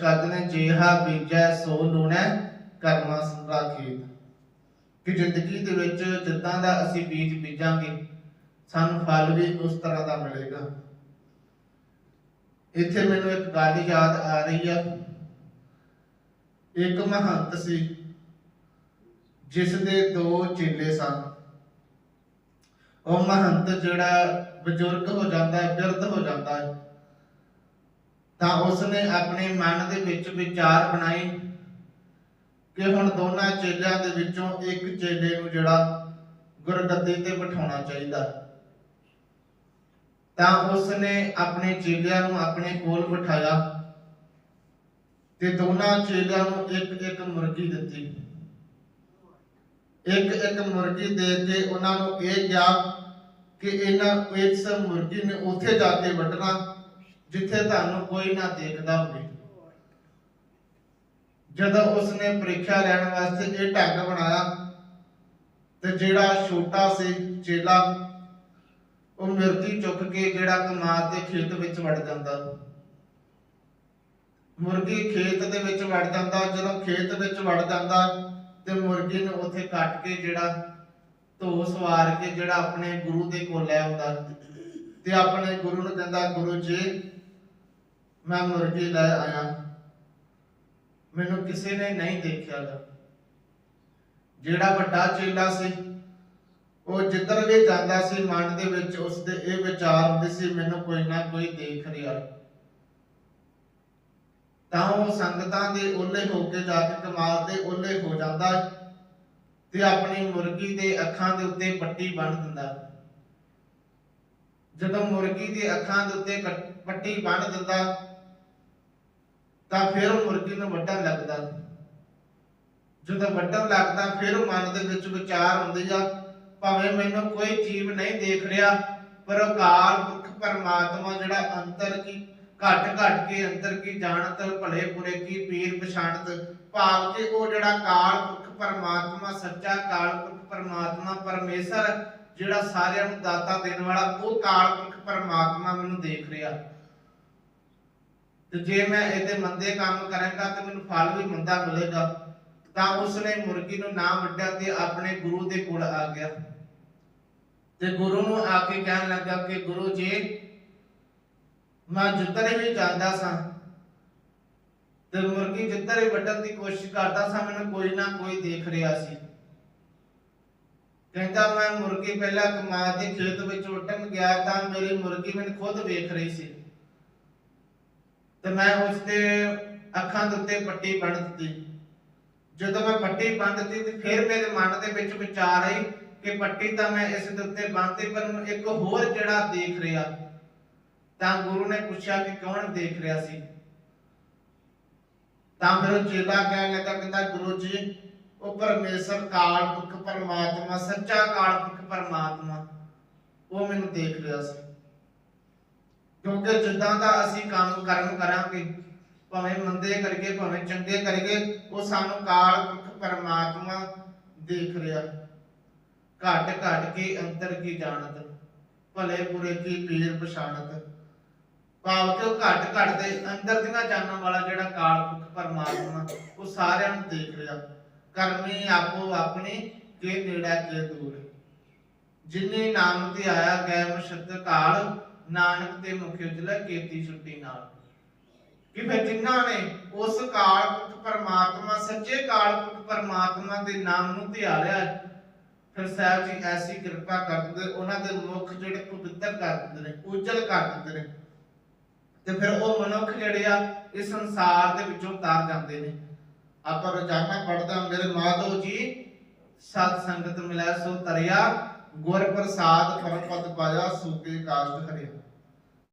ਕਰਦੇ ਨੇ ਜੇਹਾ ਬੀਜੈ, ਸੋ ਲੂਣੈ ਕਰਮਾ ਸੰਗਾ ਖੇਤ ਕਿ ਜ਼ਿੰਦਗੀ ਦੇ ਵਿੱਚ ਜਿੱਦਾਂ ਦਾ ਅਸੀਂ ਬੀਜ ਬੀਜਾਂਗੇ, ਸਾਨੂੰ ਫਲ ਵੀ ਉਸ ਤਰ੍ਹਾਂ ਦਾ ਮਿਲੇਗਾ। ਇੱਥੇ ਮੈਨੂੰ ਇੱਕ ਗੱਲ ਯਾਦ ਆ ਰਹੀ ਆ। ਇੱਕ ਮਹੰਤ ਸੀ ਜਿਸ ਦੇ ਦੋ ਚੇਲੇ ਸਨ। ਉਹ ਮਹੰਤ ਜਿਹੜਾ ਬਜ਼ੁਰਗ ਹੋ ਜਾਂਦਾ ਹੈ ਬਿਰਧ ਹੋ ਜਾਂਦਾ ਹੈ। ਤਾਂ ਉਸਨੇ ਆਪਣੇ ਮਨ ਦੇ ਵਿੱਚ ਵਿਚਾਰ ਬਣਾਈ ਕਿ ਹੁਣ ਦੋਨਾਂ ਚੇਲਿਆਂ ਦੇ ਵਿੱਚੋਂ ਇੱਕ ਚੇਲੇ ਨੂੰ ਜਿਹੜਾ ਗੁਰਗੱਦੀ ਤੇ ਬਿਠਾਉਣਾ ਚਾਹੀਦਾ। ਤਾਂ ਉਸਨੇ ਆਪਣੇ ਚੇਲਿਆਂ ਨੂੰ ਆਪਣੇ ਕੋਲ ਬਿਠਾਇਆ ਤੇ ਦੋਨਾਂ ਚੇਲਿਆਂ ਨੂੰ ਇੱਕ ਇੱਕ ਮੁਰਗੀ ਦਿੱਤੀ। ਇੱਕ ਇੱਕ ਮੁਰਗੀ ਦੇ ਕੇ ਉਹਨਾਂ ਨੂੰ ਇਹ ਕਿਹਾ ਕਿ ਇਹਨਾਂ ਇਸ ਮੁਰਗੀ ਨੇ ਉੱਥੇ ਜਾ ਕੇ ਵੱਢਣਾ ਜਿੱਥੇ ਤੁਹਾਨੂੰ ਕੋਈ ਨਾ ਦੇਖਦਾ ਹੋਵੇ। ਜਦੋਂ ਉਸਨੇ ਪ੍ਰੀਖਿਆ ਲੈਣ ਵਾਸਤੇ ਇਹ ਢੰਗ ਬਣਾਇਆ, ਤੇ ਜਿਹੜਾ ਛੋਟਾ ਸੀ ਚੇਲਾ, ਉਹ ਮਿਰਗੀ ਚੁੱਕ ਕੇ ਜਿਹੜਾ ਕਮਾਦ ਦੇ ਖੇਤ ਵਿੱਚ ਵੜ ਜਾਂਦਾ। ਮੁਰਗੀ ਖੇਤ ਦੇ ਵਿੱਚ ਵੜ ਜਾਂਦਾ, ਜਦੋਂ ਖੇਤ ਵਿੱਚ ਵੜ ਜਾਂਦਾ, ਤੇ ਮੁਰਗੀ ਨੂੰ ਉੱਥੇ ਕੱਟ ਕੇ ਜਿਹੜਾ ਧੋ ਸਵਾਰ ਕੇ ਜਿਹੜਾ ਆਪਣੇ ਗੁਰੂ ਦੇ ਕੋਲ ਲੈ ਆਉਂਦਾ। ਤੇ ਆਪਣੇ ਗੁਰੂ ਨੂੰ ਕਹਿੰਦਾ ਗੁਰੂ ਜੀ ਮੈਂ ਮੁਰਗੀ ਲੈ ਆਇਆ। ਮੈਨੂੰ ਕਿਸੇ ਨੇ ਨਹੀਂ ਦੇਖਿਆ ਜਿਹੜਾ ਵੱਡਾ ਚੇਲਾ ਸੀ, ਉਹ ਜਿੱਧਰ ਵੀ ਜਾਂਦਾ ਸੀ, ਮਨ ਦੇ ਵਿੱਚ ਉਸਦੇ ਇਹ ਵਿਚਾਰ ਹੁੰਦੇ ਸੀ, ਮੈਨੂੰ ਕੋਈ ਨਾ ਕੋਈ ਦੇਖ ਰਿਹਾ। ਤਾਂ ਉਹ ਸੰਗਤਾਂ ਦੇ ਓਲੇ ਹੋ ਕੇ ਜਾ ਕੇ ਕਮਾਲ ਦੇ ਓਲੇ ਹੋ ਜਾਂਦਾ ਤੇ ਆਪਣੀ ਮੁਰਗੀ ਦੇ ਅੱਖਾਂ ਦੇ ਉੱਤੇ ਪੱਟੀ ਬੰਨ ਦਿੰਦਾ ਜਦੋਂ ਮੁਰਗੀ ਦੀ ਅੱਖਾਂ ਦੇ ਉੱਤੇ ਪੱਟੀ ਬੰਨ ਦਿੰਦਾ ਤਾਂ ਫਿਰ ਉਹ ਮੁਰਗੀ ਨੂੰ ਵੱਢਣ ਲੱਗਦਾ। ਜਦੋਂ ਵੱਢਣ ਲੱਗਦਾ, ਫਿਰ ਉਹ ਮਨ ਦੇ ਵਿੱਚ ਵਿਚਾਰ ਹੁੰਦੇ ਆ, ਭਾਵੇਂ ਮੈਨੂੰ ਕੋਈ ਜੀਵ ਨਹੀਂ ਦੇਖ ਰਿਹਾ, ਪਰ ਅਕਾਲ ਪੁਰਖ ਪਰਮਾਤਮਾ ਜਿਹੜਾ ਅੰਤਰ ਕੀ, ਘਟ ਘਟ ਕੇ ਅੰਦਰ ਕੀ ਜਾਣਤ, ਭਲੇ ਬੁਰੇ ਕੀ ਪੀਰ ਪਛਾਣਤ, ਭਾਵ ਕਿ ਉਹ ਜਿਹੜਾ ਕਾਲ ਪੁਰਖ ਪਰਮਾਤਮਾ, ਸੱਚਾ ਕਾਲ ਪੁਰਖ ਪਰਮਾਤਮਾ, ਪਰਮੇਸ਼ਰ ਜਿਹੜਾ ਸਾਰਿਆਂ ਨੂੰ ਦਾਤਾ ਦੇਣ ਵਾਲਾ, ਉਹ ਕਾਲ ਪੁਰਖ ਪਰਮਾਤਮਾ ਮੈਨੂੰ ਦੇਖ ਰਿਹਾ। ਤੇ ਜੇ ਮੈਂ ਇਹਦੇ ਮੰਦੇ ਕੰਮ ਕਰਾਂਗਾ ਤੇ ਮੈਨੂੰ ਫਲ ਵੀ ਮੰਦਾ ਮਿਲੇਗਾ, ਤਾਂ ਉਸਨੇ ਮੁਰਗੀ ਨੂੰ ਨਾ ਵੱਢਿਆ ਤੇ ਆਪਣੇ ਗੁਰੂ ਦੇ ਕੋਲ ਆ ਗਿਆ। ਤੇ ਗੁਰੂ ਨੂੰ ਆ ਕੇ ਕਹਿਣ ਲੱਗਾ ਕਿ ਗੁਰੂ ਜੀ, ਮੈਂ ਜਿੱਧਰ ਵੀ ਜਾਂਦਾ ਸਾਂ ਤੇ ਮੁਰਗੀ ਜਿੱਧਰ ਵੀ ਵੱਢਣ ਦੀ ਕੋਸ਼ਿਸ਼ ਕਰਦਾ ਸਾਂ, ਮੈਨੂੰ ਕੋਈ ਨਾ ਕੋਈ ਦੇਖ ਰਿਹਾ ਸੀ। ਕਹਿੰਦਾ, ਮੈਂ ਮੁਰਗੀ ਪਹਿਲਾਂ ਕਮਾਦ ਦੇ, ਖੇਤ ਵਿੱਚ ਉੱਟਣ ਗਿਆ ਤਾਂ ਮੇਰੀ ਮੁਰਗੀ ਮੈਨੂੰ ਖੁਦ ਵੇਖ ਰਹੀ ਸੀ। ਤੇ ਮੈਂ ਉਸ ਦੇ ਅੱਖਾਂ ਦੇ ਉੱਤੇ ਪੱਟੀ ਬੰਨ੍ਹ ਦਿੱਤੀ। ਜਦੋਂ ਮੈਂ ਪੱਟੀ ਬੰਨ੍ਹ ਦਿੱਤੀ ਤੇ ਫਿਰ ਮੇਰੇ ਮਨ ਦੇ ਵਿੱਚ ਵਿਚਾਰ ਆਈ ਕਿ ਪੱਟੀ ਤਾਂ ਮੈਂ ਇਸ ਦੇ ਉੱਤੇ ਬੰਨ੍ਹਤੀ ਪਰ ਇੱਕ ਹੋਰ ਜਿਹੜਾ ਦੇਖ ਰਿਹਾ? ਤਾਂ ਗੁਰੂ ਨੇ ਪੁੱਛਿਆ ਕਿ ਕੌਣ ਦੇਖ ਰਿਹਾ ਸੀ? ਤਾਂ ਫਿਰ ਉਹ ਚੇਲਾ ਕਹਿਣ ਲੱਗਾ, ਕਹਿੰਦਾ, ਗੁਰੂ ਜੀ, ਉਹ ਪਰਮੇਸ਼ਰ ਕਾਲ ਪੁਰਖ ਪਰਮਾਤਮਾ, ਸੱਚਾ ਕਾਲ ਪੁਰਖ ਪਰਮਾਤਮਾ, ਉਹ ਮੈਨੂੰ ਦੇਖ ਰਿਹਾ ਸੀ। ਕਿਉਂਕਿ ਜਿੱਦਾਂ ਦਾ ਅਸੀਂ ਕੰਮ ਕਰਮ ਕਰਾਂਗੇ, ਭਾਵੇਂ ਮੰਦੇ ਕਰਕੇ ਭਾਵੇਂ ਚੰਗੇ ਕਰੀਏ, ਉਹ ਸਾਨੂੰ ਕਾਲ ਪਰਮਾਤਮਾ ਦੇਖ ਰਿਹਾ। ਘਟ ਘਟ ਕੇ ਅੰਤਰ ਕੀ ਜਾਣਤ, ਭਲੇ ਬੁਰੇ ਕੀ ਪੀਰ ਪਛਾਣਤ। ਭਾਵ ਕਿ ਉਹ ਘਟ ਘਟ ਦੇ ਅੰਦਰ ਦੀਆਂ ਜਾਣਨ ਵਾਲਾ ਜਿਹੜਾ ਕਾਲ ਪੁਰਖ ਪਰਮਾਤਮਾ, ਉਹ ਸਾਰਿਆਂ ਨੂੰ ਦੇਖ ਰਿਹਾ। ਕਰਮੀ ਆਪੋ ਆਪਣੀ ਕੇ ਨੇੜਾ ਕੇ ਦੂਰ। ਜਿਨੇ ਨਾਮ ਤੇ ਆਇਆ ਗੈਮ ਸ਼ਬਦ ਕਾਲ ਨਾਨਕ ਤੇ ਮੁਖ ਉਜਲਾ ਕੀਤੀ ਛੁੱਟੀ ਨਾਲ। ਕਿ ਫਿਰ ਜਿਨ੍ਹਾਂ ਨੇ ਉਸ ਕਾਲ ਪਰਮਾਤਮਾ, ਸੱਚੇ ਕਾਲ ਪਰਮਾਤਮਾ ਦੇ ਨਾਮ ਨੂੰ ਧਿਆਲਿਆ, ਫਿਰ ਸਾਹਿਬ ਜੀ ਐਸੀ ਕਿਰਪਾ ਕਰ ਉਹਨਾਂ ਦੇ ਮੁਖ ਜਿਹੜੇ ਪਵਿੱਤਰ ਕਰ ਦਿੰਦੇ ਨੇ, ਉਜਲ ਕਰ ਦਿੰਦੇ ਨੇ। ਤੇ ਫਿਰ ਉਹ ਮਨੁੱਖ ਜਿਹੜੇ ਆ, ਇਸ ਸੰਸਾਰ ਦੇ ਵਿੱਚੋਂ ਤਾਰ ਜਾਂਦੇ ਨੇ। ਆਪਾਂ ਰੋਜ਼ਾਨਾ ਪੜਦਾ ਮੇਰੇ ਮਾਧੋ ਜੀ, ਸਤ ਸੰਗਤ ਮਿਲਿਆ, ਸੋ ਤਰਿਆ। ਗੁਰ ਪ੍ਰਸਾਦ ਫਲ ਪਦ ਪਾਇਆ ਸੂਕੇ ਕਾਸ਼ਟ ਹਰਿਆ।